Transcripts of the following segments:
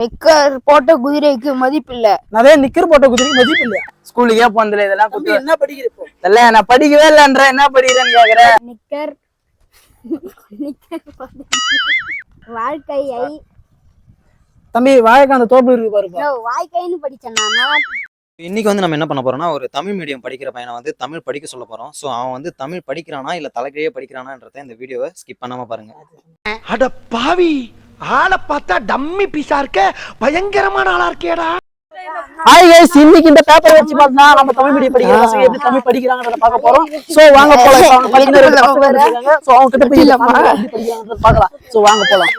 Knicker போட்ட குதிரைக்கு மதிப்பில்ல. நிறைய நிக்கர் போட்ட குதிரைக்கு மதிப்பு இல்லையா ஸ்கூலுக்கே போனதுல இதெல்லாம் குத்து என்ன படிக்கிற இப்போ? இல்ல நான் படிக்கவே இல்லைன்ற என்ன படிக்கிறேன்னு கேக்குற? நிக்கர். வாழ்க்கையை. தம்பி வாழைக்கு அந்த தோப்பு இருக்கு No, வாழ்க்கைன்னு படிச்சேன் நான். இன்னைக்கு வந்து நம்ம என்ன பண்ண போறோம்னா ஒரு தமிழ் மீடியம் படிக்கிற பையனை வந்து தமிழ் படிக்க சொல்ல போறோம். ஸோ அவன் வந்து தமிழ் படிக்கிறானா இல்ல தலைகீழே படிக்கிறானான்றத இந்த வீடியோவை ஸ்கிப் பண்ணாம பாருங்க. அட பாவி! ஆளை பார்த்தா டம்மி பீஸா இருக்க பயங்கரமான ஆளா இருக்கேடா. ஹாய் கைஸ் இன்னைக்கு இந்த பேப்பர் வச்சு பார்த்தா நம்ம தமிழ் மீடியம் படிக்கிற பசங்க எப்படி தமிழ் படிக்கிறாங்கன்றத பார்க்க போறோம். சோ வாங்க போலாம். அவங்க பசங்க இருக்காங்க. சோ அவங்க கிட்ட போய் பார்க்கலாம். சோ வாங்க போலாம்.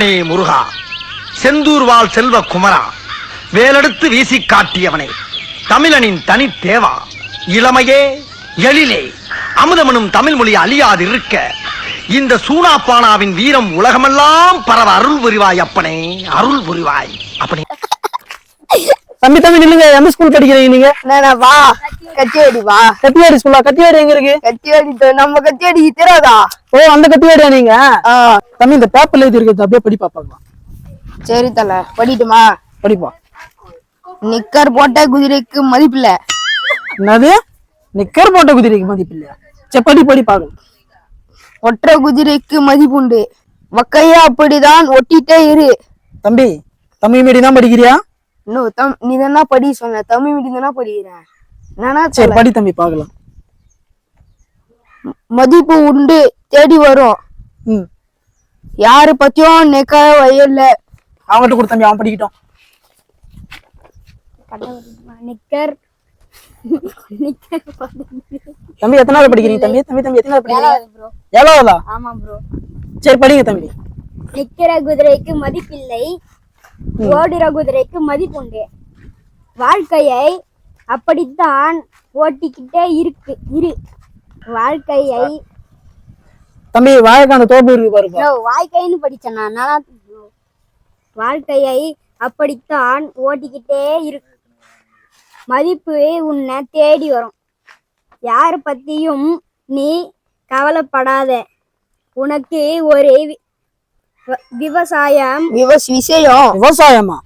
நீ முருகா செந்தூர் வாழ் செல்வ குமரா வேலெடுத்து வீசி காட்டியவனே தமிழனின் தனி தேவா இளமையே எழிலே அமுதமனும் தமிழ் மொழி அழியாது இருக்க இந்த சூனாப்பானாவின் வீரம் உலகமெல்லாம் பரவ அருள் புரிவாய் அப்பனே அருள் புரிவாய். அப்பனே. தம்பி தம்பி நில்லுங்க. எந்த ஸ்கூல் படிக்கிறீங்க நீங்க? நானா வா. கத்தியாடி வா. கத்தியாடி ஸ்கூலா கத்தியாடி எங்க இருக்கு? கத்தியாடி நம்ம கத்தியாடி தெரியாதா ஓ அந்த கத்தியாடியா நீங்க? தம்பி இந்த பேப்பர்ல எழுதி இருக்குது அப்படியே படிப்பா பார்க்கலாம். சரி தல படிட்டுமா? படிப்பா. நிக்கர் போட்ட குதிரைக்கு மதிப்பில்ல. என்னது? நிக்கர் போட்ட குதிரைக்கு மதிப்பு இல்லையா சரி படி படி பார்க்கலாம். ஒற்றை குதிரைக்கு மதிப்புண்டு. வக்கையா அப்படிதான் ஒட்டிட்டே இரு. தம்பி தமிழ் மீடியம் தான் படிக்கிறியா? இன்னும் தம் நீ தானே படி சொன்ன. தமிழ் மீடியம் தானே படிக்கிறேன் நானா சரி படி தம்பி பார்க்கலாம். மதிப்பு உண்டு தேடி வரும். யாரு பத்தியும் நெக்க வயல்ல அவன்கிட்ட கொடு தம்பி அவன் படிக்கட்டும். நிக்கர். தம்பி எத்தனாவது படிக்கிறீங்க? தம்பி தம்பி தம்பி எத்தனாவது படிக்கிறீங்க? ஏழாவதா ஆமா ப்ரோ சரி படிங்க தம்பி. நிக்கிற குதிரைக்கு மதிப்பில்லை. ஓடுற குதிரைக்கு மதிப்புண்டு வாழ்க்கையை அப்படித்தான் ஓட்டிக்கிட்டே இருக்கு. இரு. வாழ்க்கையை தம்பி வாழைக்கு அந்த தோப்பு இருக்கு No, வாழ்க்கைன்னு படிச்சேன் நான். வாழ்க்கையை அப்படித்தான் ஓட்டிக்கிட்டே இரு மதிப்பு உன்னை தேடி வரும். யார் பத்தியும் நீ கவலைப்படாத. உனக்கு ஒரு விவசாயம். விஷயம். விவசாயமா?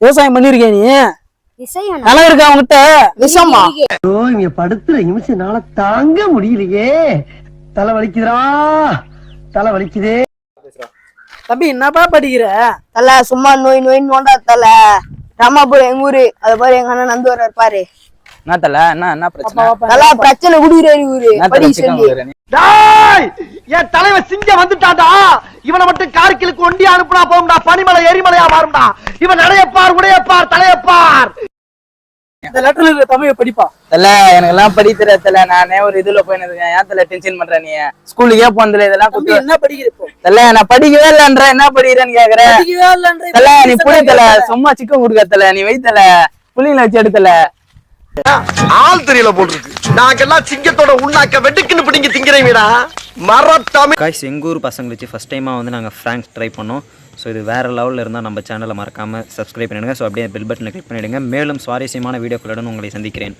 விவசாயம் பண்ணிருக்கே நீ? விஷயம் நிலம் இருக்கா அவன்கிட்ட விஷமா இங்க படுத்துற நிமிஷம் தாங்க முடியலையே. தலை வலிக்குதுடா. தலை வலிக்குதே. தம்பி என்னப்பா படிக்கிற? தல சும்மா நோய் நோய் நோண்டா தல. ராமாபுரம் எங்க ஊரு. அது பாரு எங்க அண்ணன் நந்து வர்றாரு பாரு. என்ன தல என்ன என்ன பிரச்சனை? தல பிரச்சனை குடிக்கிறாரு என்ன படி சொல்லி? டேய் என் தலைவன் சிங்கம் வந்துட்டான்டா. இவனை மட்டும் கார்கிலுக்கு ஒண்டி அனுப்புனா போகும்டா. பனிமலை எரிமலையா மாறும்டா. இவன் நடையப்பார் உடையப்பார் தலையப்பார். இந்த லெட்டர்ல தமிழை படிப்பா? தல எனக்கு எல்லாம் படி தெரியாது தல. நானே ஒரு இதுல போய் இருக்கேன். ஏன் தல டென்ஷன் பண்ற நீ? ஸ்கூலுக்கே போனதுல இதெல்லாம் குத்து என்ன படிக்கிற இப்போ? தல நான் படிக்கவே இல்லைன்ற. என்ன படிக்கிறேன்னு கேக்குற? படிக்கவே இல்லைன்ற. தல நீ புளி தல. சும்மா சிக்கன் கொடுக்க தல. நீ வை தல. புள்ளிங்களை வச்சு எடுத்தல ஆள் தெரியல போட்டுருக்கு. நாங்கெல்லாம் சிங்கத்தோட உண்ணாக்க வெட்டுக்குன்னு பிடிங்க திங்கிறீங்கடா மரத்தமிழ் காய்ஸ் எங்கள் ஊர் பசங்களை வச்சு ஃபஸ்ட் டைமாக வந்து நாங்கள் ஃப்ராங்க் ட்ரை பண்ணோம். ஸோ இது வேறு லெவலில் இருந்தால் நம்ம சேனலை மறக்காமல் சப்ஸ்கிரைப் பண்ணிடுங்க. ஸோ அப்படியே பெல் பட்டனை கிளிக் பண்ணிவிடுங்க மேலும் சுவாரஸ்யமான வீடியோக்களுடன் உங்களை சந்திக்கிறேன்.